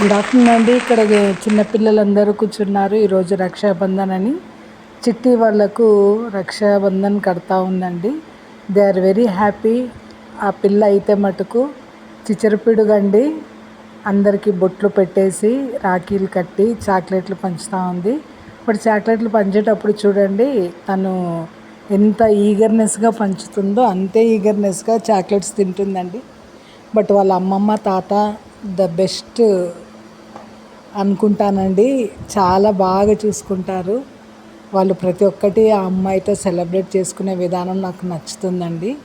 Good afternoon అండి. ఇక్కడ చిన్నపిల్లలందరూ కూర్చున్నారు. ఈరోజు రక్షాబంధన్ అని. చిట్టి వాళ్ళకు రక్షాబంధన్ కడతా ఉందండి. దే ఆర్ వెరీ హ్యాపీ ఆ పిల్ల అయితే మటుకు చిచ్చరపిడుగండి. అందరికీ బొట్లు పెట్టేసి రాఖీలు కట్టి చాక్లెట్లు పంచుతూ ఉంది. ఇప్పుడు చాక్లెట్లు పంచేటప్పుడు చూడండి తను ఎంత ఈగర్నెస్గా పంచుతుందో అంతే ఈగర్నెస్గా చాక్లెట్స్ తింటుందండి. బట్ వాళ్ళ అమ్మమ్మ తాత ద బెస్ట్ అనుకుంటానండి. చాలా బాగా చూసుకుంటారు. వాళ్ళు ప్రతి ఒక్కటి ఆ అమ్మాయితో సెలబ్రేట్ చేసుకునే విధానం నాకు నచ్చుతుందండి.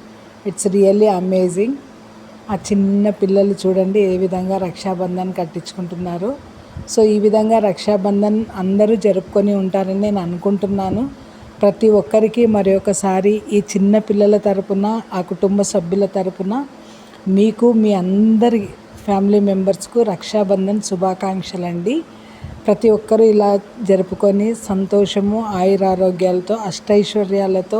ఇట్స్ రియల్లీ అమేజింగ్ ఆ చిన్న పిల్లలు చూడండి ఏ విధంగా రక్షాబంధన్ కట్టించుకుంటున్నారు. సో ఈ విధంగా రక్షాబంధన్ అందరూ జరుపుకొని ఉంటారని నేను అనుకుంటున్నాను. ప్రతి ఒక్కరికి మరి ఒకసారి ఈ చిన్న పిల్లల తరపున ఆ కుటుంబ సభ్యుల తరపున మీకు మీ అందరి ఫ్యామిలీ మెంబర్స్కు రక్షాబంధన్ శుభాకాంక్షలు అండి ప్రతి ఒక్కరూ ఇలా జరుపుకొని సంతోషము ఆయురారోగ్యాలతో అష్టైశ్వర్యాలతో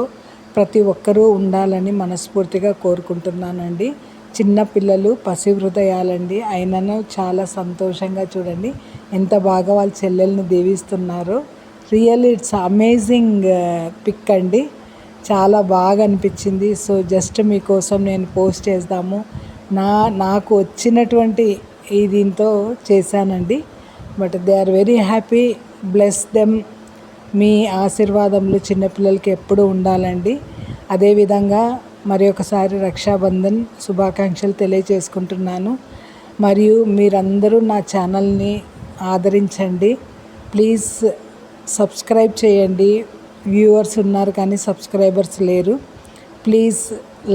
ప్రతి ఒక్కరూ ఉండాలని మనస్ఫూర్తిగా కోరుకుంటున్నానండి. చిన్న పిల్లలు పసి హృదయాలండి. అయినను చాలా సంతోషంగా చూడండి. ఎంత బాగా వాళ్ళ చెల్లెల్ని దీవిస్తున్నారు. రియల్ ఇట్స్ అమేజింగ్ పిక్ అండి. చాలా బాగా అనిపించింది. సో జస్ట్ మీకోసం నేను పోస్ట్ చేద్దాము. నా నాకు వచ్చినటువంటి ఈ దీంతో చేశానండి. But they are very happy bless them మీ ఆశీర్వాదములు చిన్నపిల్లలకి ఎప్పుడు ఉండాలండి. అదేవిధంగా మరి ఒకసారి రక్షాబంధన్ శుభాకాంక్షలు తెలియజేసుకుంటున్నాను. మరియు మీరందరూ నా ఛానల్ని ఆదరించండి. ప్లీజ్ సబ్స్క్రైబ్ చేయండి. వ్యూవర్స్ ఉన్నారు కానీ సబ్స్క్రైబర్స్ లేరు. ప్లీజ్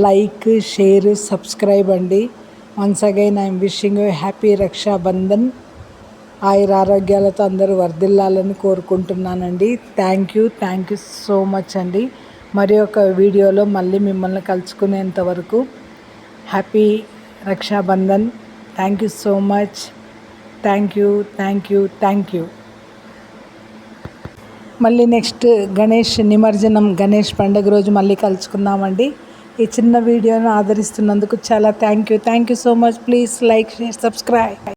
లైక్ షేర్ సబ్స్క్రైబ్ అండి. Once again I'm wishing you happy Rakshabandhan ఆయుర ఆరోగ్యాలతో అందరూ వర్ధిల్లాలని కోరుకుంటున్నానండి thank you thank you so much అండి. మరి ఒక వీడియోలో మళ్ళీ మిమ్మల్ని కలుసుకునేంత వరకు happy Rakshabandhan thank you so much thank you thank you thank you మళ్ళీ నెక్స్ట్ గణేష్ నిమజ్జనం గణేష్ పండుగ రోజు మళ్ళీ కలుసుకుందామండి. ఈ చిన్న వీడియోను ఆదరిస్తున్నందుకు చాలా thank you. Thank you so much. Please like share subscribe.